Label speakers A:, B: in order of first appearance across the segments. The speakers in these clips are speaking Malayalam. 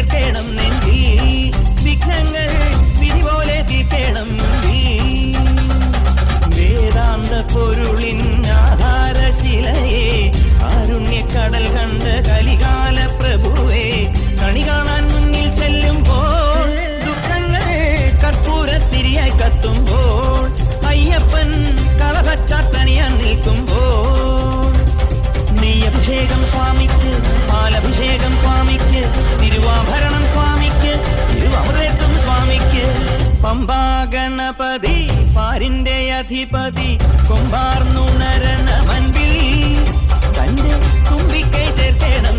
A: ചേർക്കണം പമ്പാഗണപതി പാരിന്റെ അധിപതി കൊമ്പാർന്നു നരണ മൻവിൽ തന്റെ തുമ്പിക്കൈ ചേർത്തേണം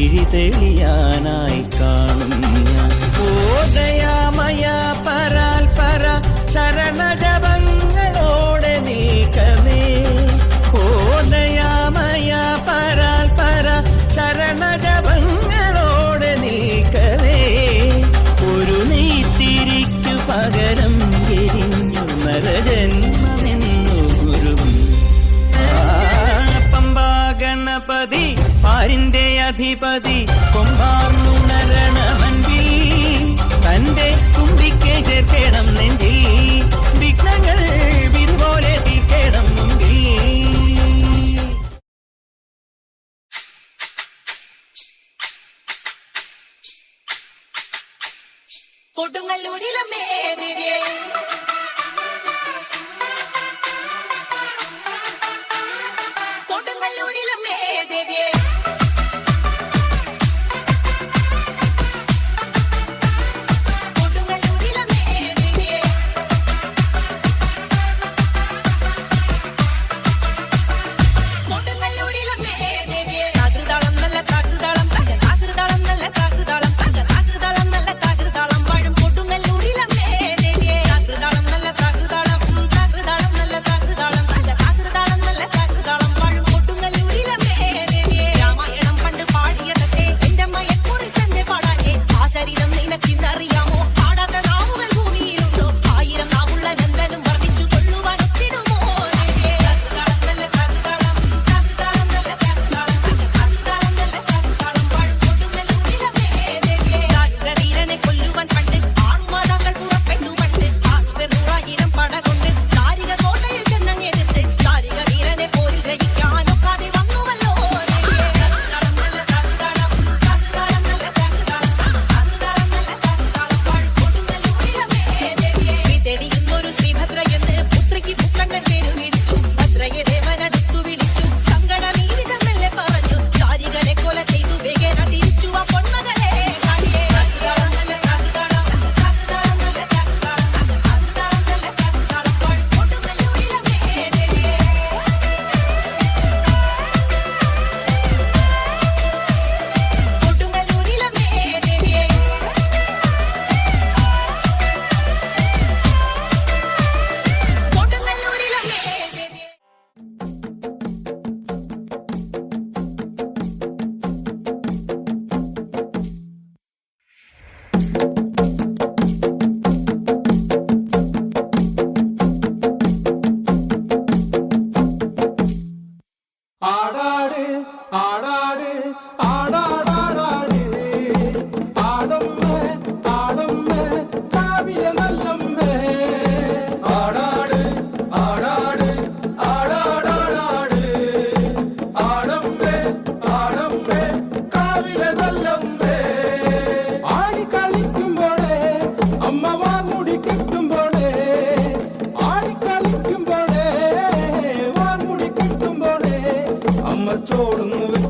A: വിഴിതെളിയാനായി കാണും. ഞാൻ ദയാമയ പരാൽ പര ശരണജവങ്ങൾ അധിപതി കൊമ്പാർന്നുണരണമൻപിൽ തന്റെ തുമ്പിക്ക് ചേർക്കണം നെഞ്ചിൽ. വിഘ്നങ്ങൾ വിരുപോലെ തീർക്കണം
B: കൊടുങ്ങല്ലൂരിലും അമ്മ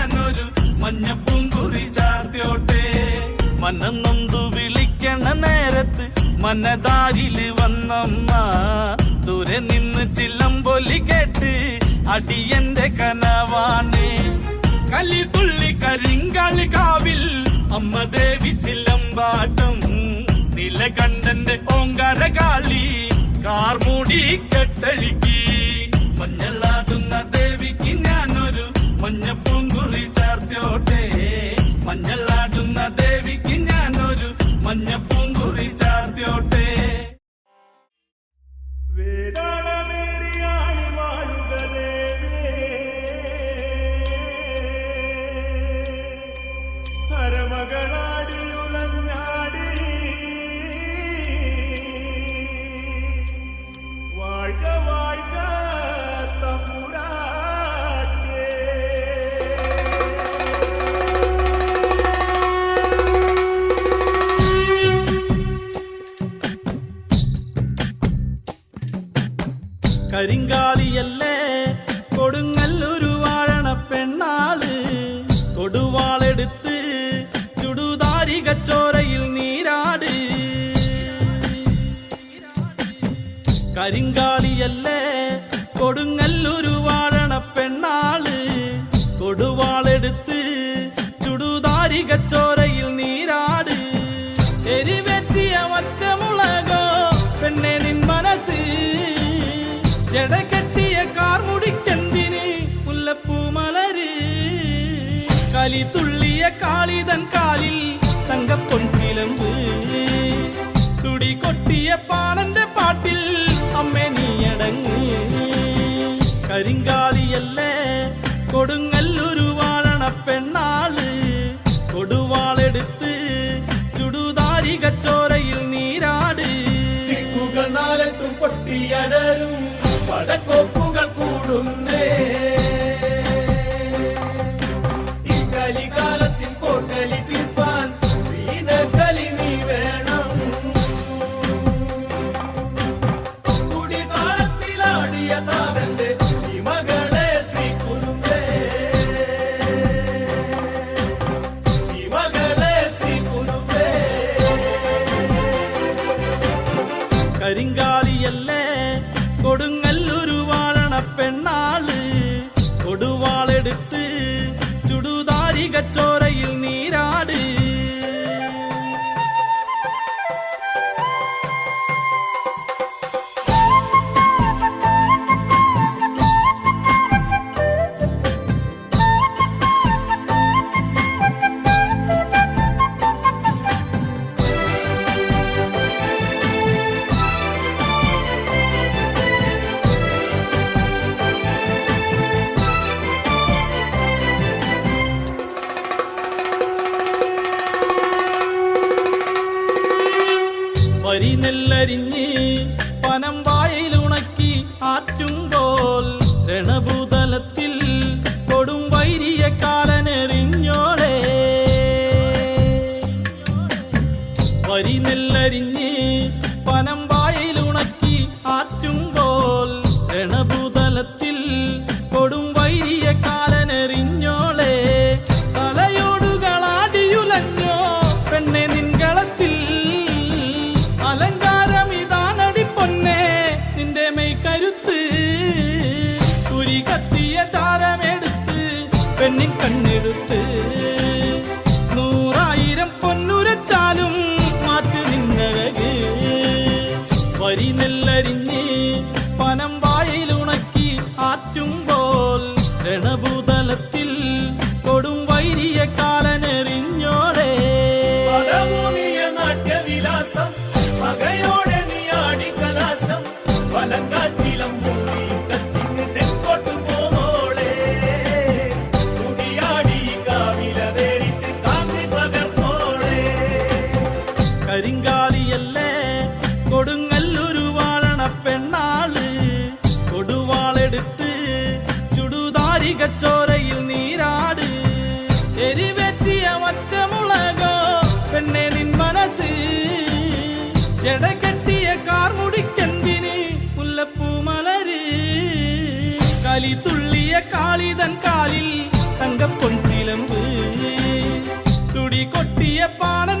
C: മഞ്ഞപ്പൂങ്കുറി ചാർത്തിയോട്ടെ. മനം നൊന്തു വിളിക്കണ നേരത്ത് മനതാരിൽ വന്നമ്മ. ദൂരെ നിന്ന് ചില്ലമ്പൊലി കേട്ട് അടിയന്റെ കനവാണ്. കലി തുള്ളി കരിങ്കാളി കാവിൽ അമ്മ ദേവി ചില്ലമ്പാട്ടം നിലകണ്ഠന്റെ ഓങ്കാര കാളി കാർമൂടി കെട്ടഴുക്കി. മഞ്ഞളാടുന്ന ദേവിക്ക് ഞാനൊരു മഞ്ഞപ്പൂങ്കുറി ചാർത്തിയോട്ടെ. മഞ്ഞളാടുന്ന ദേവിക്ക് ഞാനൊരു മഞ്ഞപ്പൂങ്കുറി ചാർത്തിയോട്ടെ. വേദാളമേറിയാണി വാഴുക ഹരമകളാടിയുലഞ്ഞാടി കരിങ്കാലിയല്ലേ കൊടുങ്ങല്ലൊരു കനി തുള്ളിയ കാളിതൻ കാലിൽ തങ്കപ്പൊഞ്ചിലമ്പ് തുടി കൊട്ടിയ പാണന്റെ പാട്ടിൽ അമ്മേ നീയടങ്ങ് കരിങ്കാലിയല്ലേ കൊടുങ്ങല്ലൊരു വാഴണ പെണ്ണാൾ. കൊടുവാളെടുത്ത് ചുടുതാരിക
D: ചോരയിൽ നീരാട്. പൊട്ടിയടരും പടക്കോപ്പുകൾ
C: കൂടും.
D: கண்ணெடுத்து கொடுங்கல்லூரு வாழன பெண்ணாளு. கொடுவாளெடுத்து சுடுதாரிகச்
E: சோரையில் நீராடு. எரிவெற்றிய மற்ற முழகோ பெண்ணே நின் மனசு. ஜட கட்டிய கார்முடிக்கந்தினி முல்லப்பூ மலரு. களி துள்ளிய காளிதன் காலில் தங்கப் பொன் சிலம்பு. துடி கொட்டிய
F: பாணன்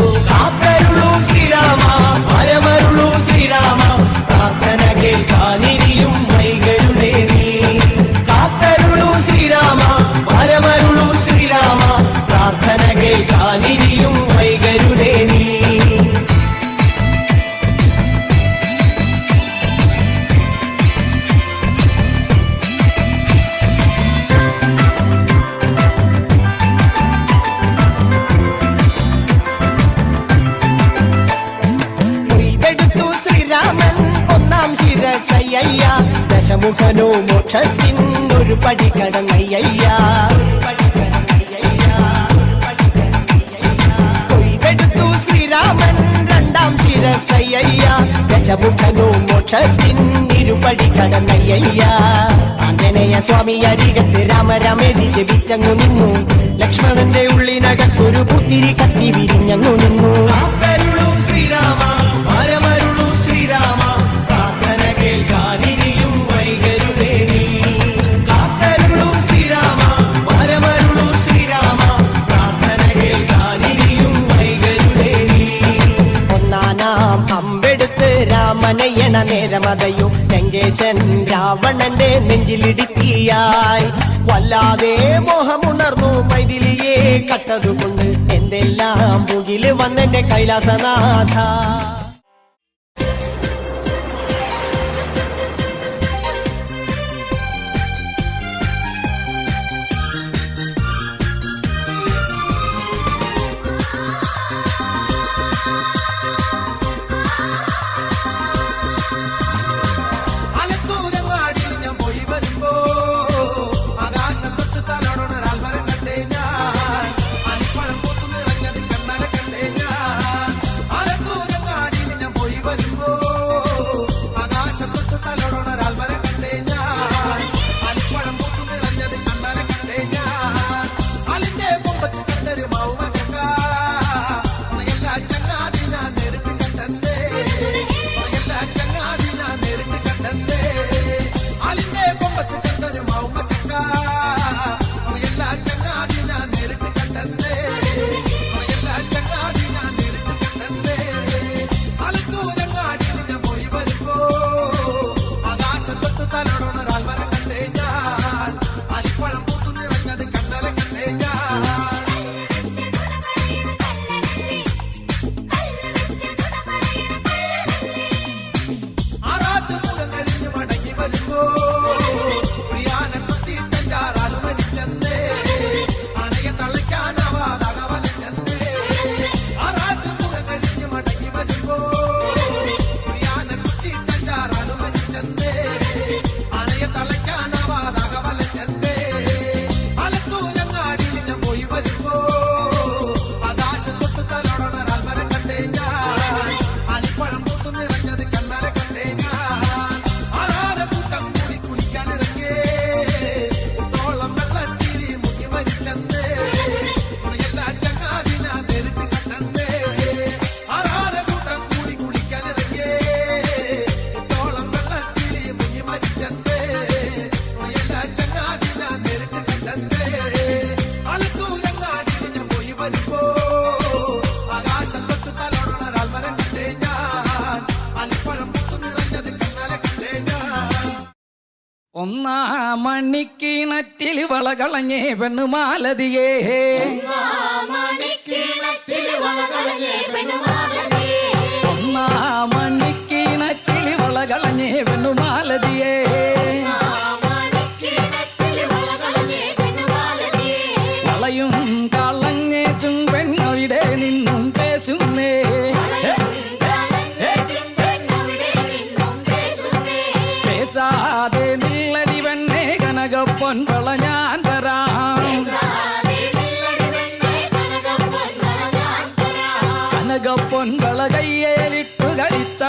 F: സ്വാമി അരികത്ത് രാമരാമേതി ജപിച്ചങ്ങു നിന്നു. ലക്ഷ്മണന്റെ ഉള്ളിനകത്തൊരു പുത്തിരി കത്തി വിരിഞ്ഞങ്ങു നിന്നു. ശ്രീരാമ ശ്രീരാമ പ്രാർത്ഥന കേൾക്കാനിരിയും വൈകരുതേ നേരമതയോ രാവണന്റെ നെഞ്ചിലിടിത്തിയായി. വല്ലാതെ മോഹമുണർന്നു മൈതിലിയെ കട്ടതുകൊണ്ട് എന്തെല്ലാം പുകിൽ വന്നെന്റെ കൈലാസനാഥ.
G: ഒന്നാം മണിക്കിണറ്റിൽ വളകളഞ്ഞേ പെണ്ണുമാലതിയേ മണിക്കിണറ്റിൽ വളകളഞ്ഞേ പെണ്ണുമാ பொன்கள கையேலிட்டு கழித்த